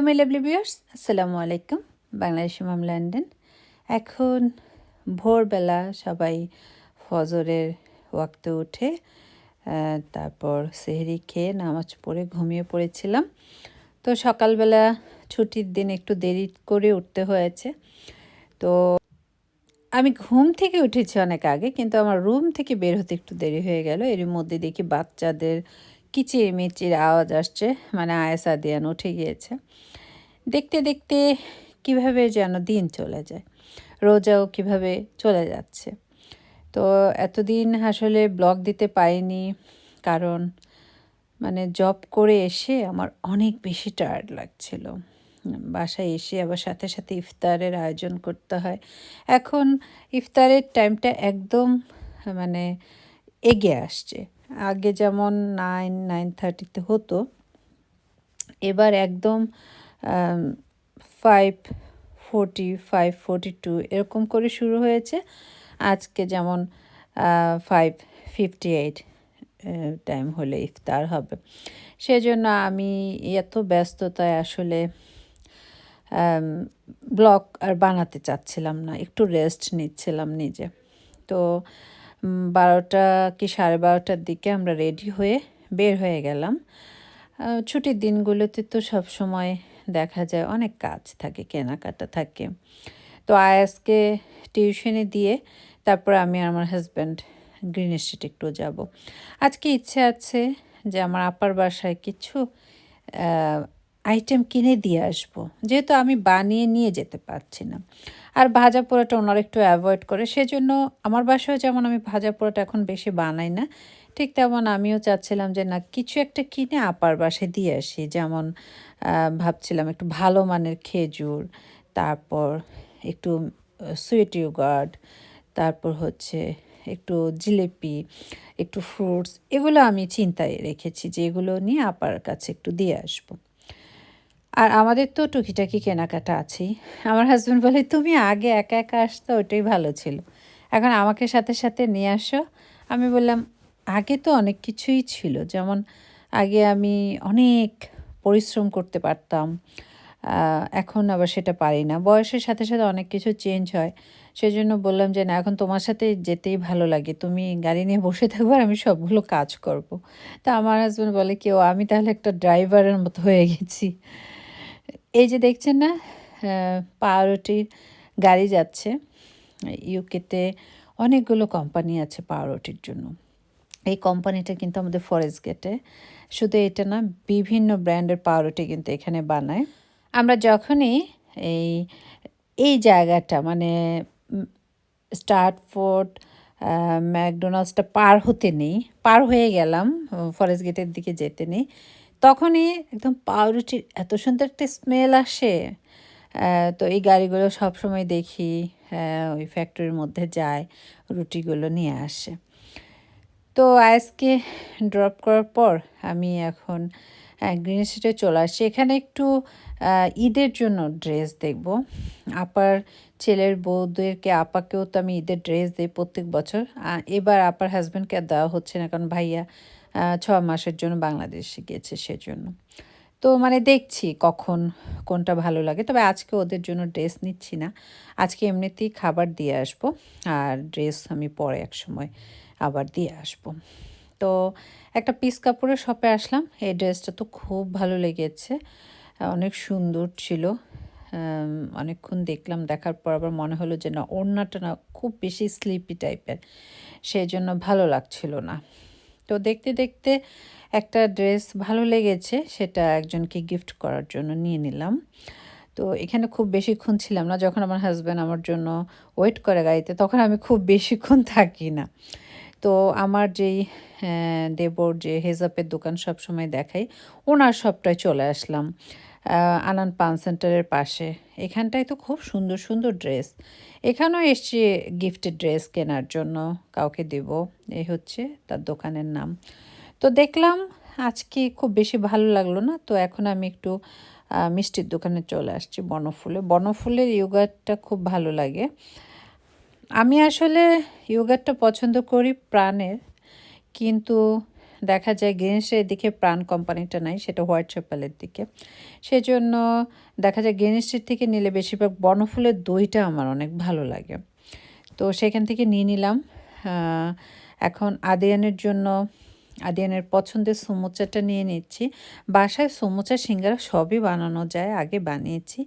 Hello my lovely viewers আসসালামু আলাইকুম বাংলাদেশি মাম London এখন ভোরবেলা সবাই ফজরের ওয়াক্তে উঠে তারপর সেহরি খেয়ে নামাজ পড়ে ঘুমিয়ে পড়েছিলাম। তো সকালবেলা ছুটির দিন একটু দেরি করে উঠতে হয়েছে। তো আমি ঘুম থেকে উঠেছি অনেক আগে, কিন্তু আমার রুম থেকে বের হতে একটু দেরি হয়ে গেল। এর মধ্যে দেখি বাচ্চাদের কিচির মিচির আওয়াজ আসছে মানে আয়েসা দিয়ান উঠে গিয়েছে। দেখতে দেখতে কীভাবে যেন দিন চলে যায়, রোজাও কীভাবে চলে যাচ্ছে। তো এতদিন আসলে ব্লগ দিতে পারিনি, কারণ মানে জব করে এসে আমার অনেক বেশি টায়ার্ড লাগছিল। বাসায় এসে আবার সাথে সাথে ইফতারের আয়োজন করতে হয়। এখন ইফতারের টাইমটা একদম মানে এগিয়ে আসছে। আগে যেমন নাইন নাইন থার্টিতে হতো, এবার একদম five forty five forty two এরকম করে শুরু হয়েছে। আজকে যেমন ফাইভ ফিফটি এইট টাইম হলে ইফতার হবে। সেজন্য আমি এত ব্যস্ততায় আসলে ব্লগ আর বানাতে চাচ্ছিলাম না, একটু রেস্ট নিচ্ছিলাম নিজে। তো বারোটা কি সাড়ে বারোটার দিকে আমরা রেডি হয়ে বের হয়ে গেলাম। ছুটির দিনগুলোতে তো সব সময় দেখা যায় অনেক কাজ থাকে, কেনাকাটা থাকে। তো আয়াসকে টিউশনে দিয়ে তারপর আমি আর আমার হাজব্যান্ড গ্রিন স্ট্রিট একটু যাব। আজকে ইচ্ছে আছে যে আমার আপার বাসায় কিছু আইটেম কিনে দিয়ে আসব। যেহেতু আমি বানিয়ে নিয়ে যেতে পারছি না। আর ভাজা পোড়াটা ওনারা একটু অ্যাভয়েড করে। সেজন্য আমার বাসায় যেমন আমি ভাজা পোড়াটা এখন বেশি বানাই না, ঠিক তেমন আমিও চাচ্ছিলাম যে, না, কিছু একটা কিনে আপার বাসায় দিয়ে আসি। যেমন ভাবছিলাম একটু ভালো মানের খেজুর, তারপর একটু সুইট ইউগার্ড তারপর হচ্ছে একটু জিলেপি, একটু ফ্রুটস এগুলো আমি চিন্তায় রেখেছি যে, এগুলো নিয়ে আপার কাছে একটু দিয়ে আসব। আর আমাদের তো টুকিটাকি কেনাকাটা আছেই। আমার হাজব্যান্ড বলে, তুমি আগে একা একা আসতো ওটাই ভালো ছিল। এখন আমাকে সাথে সাথে নিয়ে আসো। আমি বললাম, আগে তো অনেক কিছুই ছিল। যেমন আগে আমি অনেক পরিশ্রম করতে পারতাম। এখন আবার সেটা পারি না। বয়সের সাথে সাথে অনেক কিছু চেঞ্জ হয়। সেই জন্য বললাম যে, না, এখন তোমার সাথে যেতেই ভালো লাগে। তুমি গাড়ি নিয়ে বসে থাকবে আর আমি সবগুলো কাজ করব। তা আমার হাজব্যান্ড বলে, কেউ, আমি তাহলে একটা ড্রাইভারের মতো হয়ে গেছি। এই যে দেখছেন না পাউরুটির গাড়ি যাচ্ছে। ইউকেতে অনেকগুলো কোম্পানি আছে পাউরুটির জন্য। এই কোম্পানিটা কিন্তু আমাদের ফরেস্ট গেটে শুধু এটা না, বিভিন্ন ব্র্যান্ডের পাউরুটি কিন্তু এখানে বানায়। আমরা যখনই এই এই জায়গাটা মানে স্টার্টফোর্ড ম্যাকডোনাল্ডসটা পার হতে নেই, পার হয়ে গেলাম ফরেস্ট গেটের দিকে যেতে নেই তখনই একদম পাউরুটির এত সুন্দর একটা স্মেল আসে। তো এই গাড়িগুলো সব সময় দেখি ওই ফ্যাক্টরির মধ্যে যায়, রুটিগুলো নিয়ে আসে। তো আজকে ড্রপ করার পর আমি এখন গ্রিন স্ট্রিটে চলে আসছি। এখানে একটু ঈদের জন্য ড্রেস দেখব। আপার ছেলের বউদেরকে, আপাকেও তো আমি ঈদের ড্রেস দিই প্রত্যেক বছর। এবার আপার হাজব্যান্ডকে দেওয়া হচ্ছে না, কারণ ভাইয়া ছ মাসের জন্য বাংলাদেশে গিয়েছে সেজন্য। তো মানে দেখছি কখন কোনটা ভালো লাগে। তবে আজকে ওদের জন্য ড্রেস নিচ্ছি না। আজকে এমনিতেই খাবার দিয়ে আসব আর ড্রেস আমি পরে এক সময় আবার দিয়ে আসব। তো একটা পিস কাপড়ের শপে আসলাম। এই ড্রেসটা তো খুব ভালো লেগেছে। অনেক সুন্দর ছিল। অনেকক্ষণ দেখলাম। দেখার পর আবার মনে হলো যে না, ওড়নাটা না খুব বেশি স্লিপি টাইপের সেই জন্য ভালো লাগছিল না। তো দেখতে দেখতে একটা ড্রেস ভালো লেগেছে, সেটা একজনকে গিফট করার জন্য নিয়ে নিলাম। তো এখানে খুব বেশিক্ষণ ছিলাম না, যখন আমার হাজব্যান্ড আমার জন্য ওয়েট করে গাড়িতে, তখন আমি খুব বেশিক্ষণ থাকি না। তো আমার যেই দেবর যে হেজাপের দোকান সবসময় দেখাই, ওনার সবটাই চলে আসলাম। আহ, আনন্দ পান সেন্টারের পাশে। এখানটায় তো খুব সুন্দর সুন্দর ড্রেস। এখানেও এসছি গিফটের ড্রেস কেনার জন্য কাউকে দেব। এই হচ্ছে তার দোকানের নাম। তো দেখলাম আজকে খুব বেশি ভালো লাগল না তো এখন আমি একটু মিষ্টির দোকানে চলে আসছি বনফুলে। বনফুলের ইয়োগাটটা খুব ভালো লাগে। আমি আসলে ইয়োগাটটা পছন্দ করি প্রাণের কিন্তু দেখা যায় গ্রিনিসের দিকে প্রাণ কোম্পানিটা নাই, সেটা হোয়াইট চ্যাপেলের দিকে। সেজন্য দেখা যায় গ্রিন থেকে নিলে বেশিরভাগ বনফুলের দইটা আমার অনেক ভালো লাগে। তো সেখান থেকে নিয়ে নিলাম। এখন আদিয়ানের জন্য, আদিয়ানের পছন্দের সমুচাটা নিয়ে নিচ্ছি। বাসায় সমুচা সিঙ্গারা সবই বানানো যায়, আগে বানিয়েছি।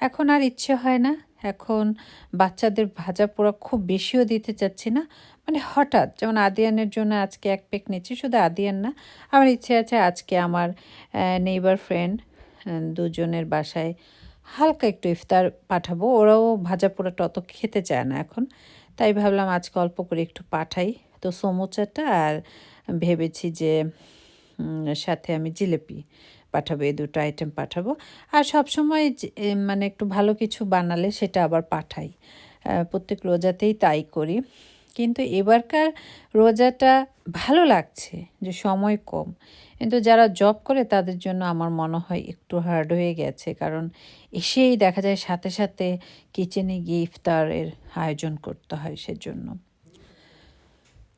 এখন আর ইচ্ছে হয় না। এখন বাচ্চাদের ভাজা পোড়া খুব বেশিও দিতে চাচ্ছি না। মানে হঠাৎ, যেমন আদিয়ানের জন্য আজকে এক পেক নিচ্ছি, শুধু আদিয়ান না, আমার ইচ্ছে আছে আজকে আমার নেইবার ফ্রেন্ড দুজনের বাসায় হালকা একটু ইফতার পাঠাবো। ওরাও ভাজা পোড়াটা অত খেতে চায় না এখন, তাই ভাবলাম আজকে অল্প করে একটু পাঠাই। তো সমোচাটা আর ভেবেছি যে সাথে আমি জিলেপি পাঠাবো, এই দুটো আইটেম পাঠাবো। আর সবসময় মানে একটু ভালো কিছু বানালে সেটা আবার পাঠাই। প্রত্যেক রোজাতেই তাই করি। কিন্তু এবারকার রোজাটা ভালো লাগছে যে সময় কম। কিন্তু যারা জব করে তাদের জন্য আমার মনে হয় একটু হার্ড হয়ে গেছে, কারণ এসেই দেখা যায় সাথে সাথে কিচেনে গিয়ে ইফতারের আয়োজন করতে হয় সেজন্য।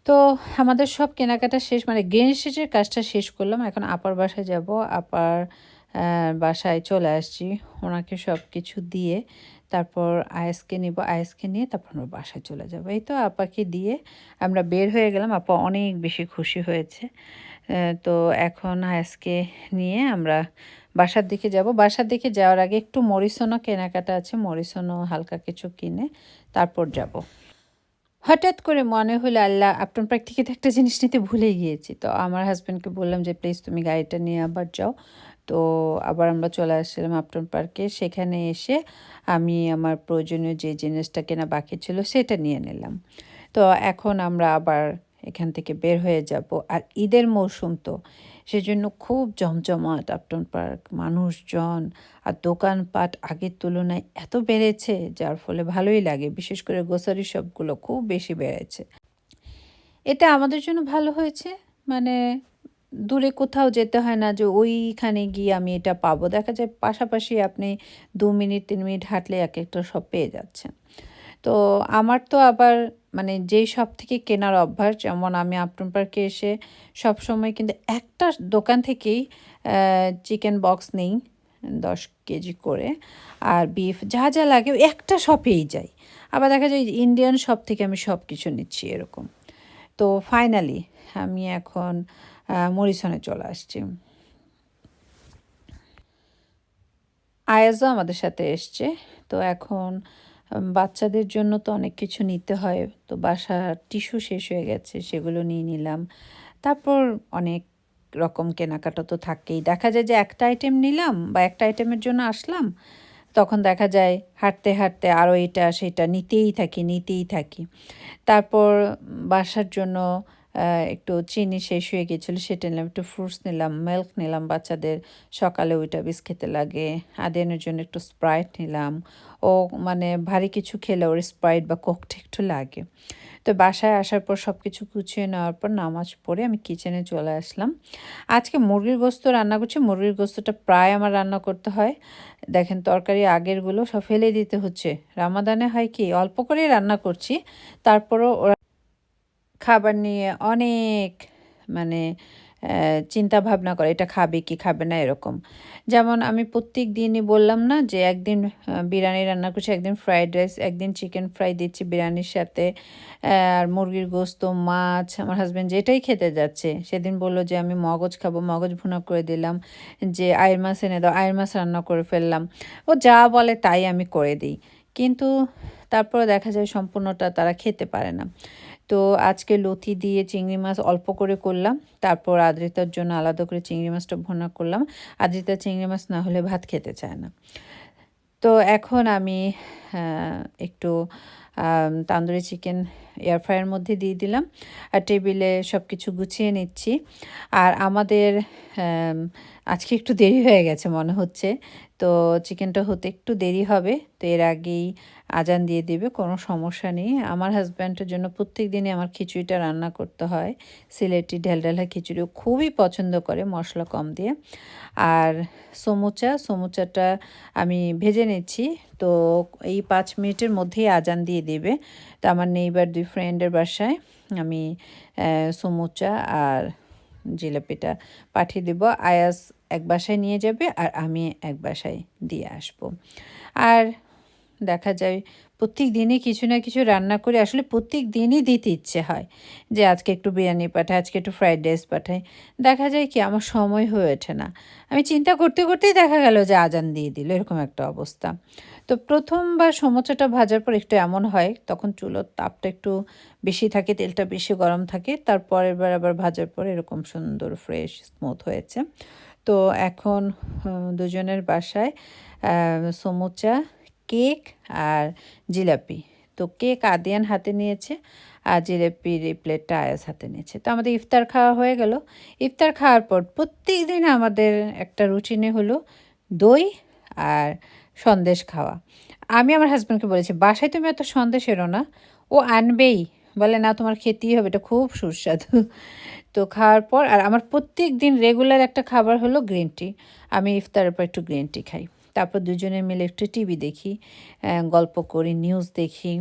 তো আমাদের সব কেনাকাটা শেষ মানে গ্রিন স্ট্রিটের কাজটা শেষ করলাম। এখন আপার বাসায় যাব, আপার বাসায় চলে আসছি। ওনাকে সব কিছু দিয়ে তারপর আয়েসকে নিব আয়েসকে নিয়ে তারপর আমরা বাসায় চলে যাব। এই তো আপাকে দিয়ে আমরা বের হয়ে গেলাম। আপা অনেক বেশি খুশি হয়েছে। তো এখন আয়েসকে নিয়ে আমরা বাসার দিকে যাব। বাসার দিকে যাওয়ার আগে একটু মরিসনও কেনাকাটা আছে। মরিসনও হালকা কিছু কিনে তারপর যাব। হঠাৎ করে মনে হলো, আল্লাহ, আপনার তো একটা জিনিস নিতে ভুলে গিয়েছি। তো আমার হাজব্যান্ডকে বললাম যে প্লিজ তুমি গাড়িটা নিয়ে আবার যাও। তো আবার আমরা চলে আসছিলাম আপটন পার্কে সেখানে এসে আমি আমার প্রয়োজনীয় যে জিনিসটা কেনা বাকি ছিল সেটা নিয়ে নিলাম। তো এখন আমরা আবার এখান থেকে বের হয়ে যাব। আর ঈদের মৌসুম তো, সেজন্য খুব জমজমাট আপটন পার্ক মানুষজন আর দোকানপাট আগের তুলনায় এত বেড়েছে, যার ফলে ভালোই লাগে। বিশেষ করে গ্রোসারি শপগুলো খুব বেশি বেড়েছে। এটা আমাদের জন্য ভালো হয়েছে। মানে দূরে কোথাও যেতে হয় না যে ওইখানে গিয়ে আমি এটা পাবো। দেখা যায় পাশাপাশি আপনি দু মিনিট, তিন মিনিট হাঁটলে এক একটা সব পেয়ে যাচ্ছেন। তো আমার তো আবার মানে যেই সব থেকে কেনার অভ্যাস, যেমন আমি আপটন পার্কে এসে সব সময় কিন্তু একটা দোকান থেকেই চিকেন বক্স নেই, দশ কেজি করে, আর বিফ যা যা লাগে একটা শপেই যাই। আবার দেখা যায় ইন্ডিয়ান শপ থেকে আমি সব কিছু নিচ্ছি এরকম। তো ফাইনালি আমি এখন মরিসনে চলে আসছি। আয়াজও আমাদের সাথে এসছে। তো এখন বাচ্চাদের জন্য তো অনেক কিছু নিতে হয়। তো বাসার টিস্যু শেষ হয়ে গেছে, সেগুলো নিয়ে নিলাম। তারপর অনেক রকম কেনাকাটা তো থাকেই। দেখা যায় যে একটা আইটেম নিলাম বা একটা আইটেমের জন্য আসলাম, তখন দেখা যায় হাঁটতে হাঁটতে আরও এটা, সেটা নিতেই থাকি নিতেই থাকি। তারপর বাসার জন্য একটু চিনি শেষ হয়ে গেছিল সেটা নিলাম, একটু ফ্রুটস নিলাম মিল্ক নিলাম, বাচ্চাদের সকালে ওইটা বিষ খেতে লাগে, আদেনের জন্য একটু স্প্রাইট নিলাম, ও মানে ভারী কিছু খেলে ওর স্প্রাইট বা কোকটা একটু লাগে। তো বাসায় আসার পর সব কিছু গুছিয়ে নেওয়ার পর নামাজ পড়ে আমি কিচেনে চলে আসলাম। আজকে মুরগির গোস্ত রান্না করছি, মুরগির গোস্তটা প্রায় আমার রান্না করতে হয়। দেখেন তরকারি আগেরগুলো সব ফেলে দিতে হচ্ছে। রামাদানে হয় কি, অল্প করেই রান্না করছি, তারপরও ওরা খাবার নিয়ে অনেক মানে চিন্তা ভাবনা করে এটা খাবে কি খাবে না এরকম। যেমন আমি প্রত্যেক দিনই বললাম না যে একদিন বিরিয়ানি রান্না করছি, একদিন ফ্রাইড রাইস, একদিন চিকেন ফ্রাই দিচ্ছি বিরিয়ানির সাথে আর মুরগির গোস্ত, মাছ, আমার হাজব্যান্ড যেটাই খেতে যাচ্ছে। সেদিন বলল যে আমি মগজ খাব, মগজ ভুনা করে দিলাম, যে আয়ের মাছ এনে দাও, আয়ের মাছ রান্না করে ফেললাম। ও যা বলে তাই আমি করে দিই। কিন্তু তারপরে দেখা যায় সম্পূর্ণটা তারা খেতে পারে না। তো আজকে লথি দিয়ে চিংড়ি মাছ অল্প করে করলাম, তারপর আদ্রিতার জন্য আলাদা করে চিংড়ি মাছটা ভুনা করলাম। আদ্রিতা চিংড়ি মাছ না হলে ভাত খেতে চায় না। তো এখন আমি একটু তান্দুরি চিকেন এয়ার ফ্রায়ার মধ্যে দিয়ে দিলাম আর টেবিলে সব কিছু গুছিয়ে নিচ্ছি। আর আমাদের আজকে একটু দেরি হয়ে গেছে মনে হচ্ছে। তো চিকেনটা হতে একটু দেরি হবে, তো এর আগেই আজান দিয়ে দেবে, কোনো সমস্যা নেই। আমার হাজব্যান্ডের জন্য প্রত্যেক দিনই আমার খিচুড়িটা রান্না করতে হয়। সিলেটি ঢেলঢেলা খিচুড়ি ও খুবই পছন্দ করে মশলা কম দিয়ে। আর সমুচা, সমুচাটা আমি ভেজে নিচ্ছি, তো এই পাঁচ মিনিটের মধ্যেই আজান দিয়ে দেবে। তো আমার নেইবার দুই ফ্রেন্ডের বাসায় আমি সমুচা আর জিলাপিটা পাঠিয়ে দেব। আয়াস এক বাসায় নিয়ে যাবে আর আমি এক বাসায় দিয়ে আসব। আর দেখা যায় প্রত্যেক দিনই কিছু না কিছু রান্না করে আসলে প্রত্যেক দিনই দিতে ইচ্ছে হয় যে আজকে একটু বিরিয়ানি পাঠাই, আজকে একটু ফ্রাইড রাইস পাঠাই। দেখা যায় কি আমার সময় হয়ে ওঠে না। আমি চিন্তা করতে করতেই দেখা গেল যে আজান দিয়ে দিল, এরকম একটা অবস্থা। তো প্রথমবার সমোচাটা ভাজার পর একটু এমন হয়, তখন চুলোর তাপটা একটু বেশি থাকে, তেলটা বেশি গরম থাকে, তারপরের বার আবার ভাজার পর এরকম সুন্দর ফ্রেশ স্মুথ হয়েছে। তো এখন দুজনের বাসায় সমুচা, কেক আর জিলাপি। তো কেক আদিয়ান হাতে নিয়েছে আর জিলাপির এই প্লেটটা আয়াস হাতে নিয়েছে। তো আমাদের ইফতার খাওয়া হয়ে গেল। ইফতার খাওয়ার পর প্রত্যেক দিন আমাদের একটা রুটিনে হলো দই আর সন্দেশ খাওয়া। আমি আমার হাজব্যান্ডকে বলেছি, বাসায় তুমি এত সন্দেশ এরো না। ও আনবেই বলে, না, তোমার খেতেই হবে, এটা খুব সুস্বাদু। তো খাওয়ার পর, আর আমার প্রত্যেক দিন রেগুলার একটা খাবার হলো গ্রিন টি আমি ইফতারের পর একটু গ্রিন টি খাই। তারপর দুজনে মিলে একটু টিভি দেখি গল্প করি নিউজ দেখি।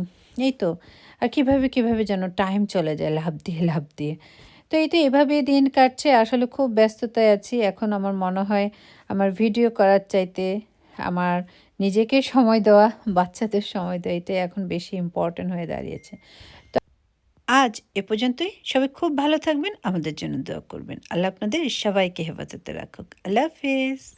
এই তো। আর কীভাবে কীভাবে যেন টাইম চলে যায় লাভ দিয়ে লাভ দিয়ে। তো এই তো এভাবে দিন কাটছে। আসলে খুব ব্যস্ততায় আছি। এখন আমার মনে হয়, আমার ভিডিও করার চাইতে আমার নিজেকে সময় দেওয়া, বাচ্চাদের সময় দেওয়া এখন বেশি ইম্পর্ট্যান্ট হয়ে দাঁড়িয়েছে। আজ এ পর্যন্তই। সবাই খুব ভালো থাকবেন, আমাদের জন্য দোয়া করবেন। আল্লাহ আপনাদের সবাইকে হেফাজতে রাখুক। আল্লাহ হাফিজ।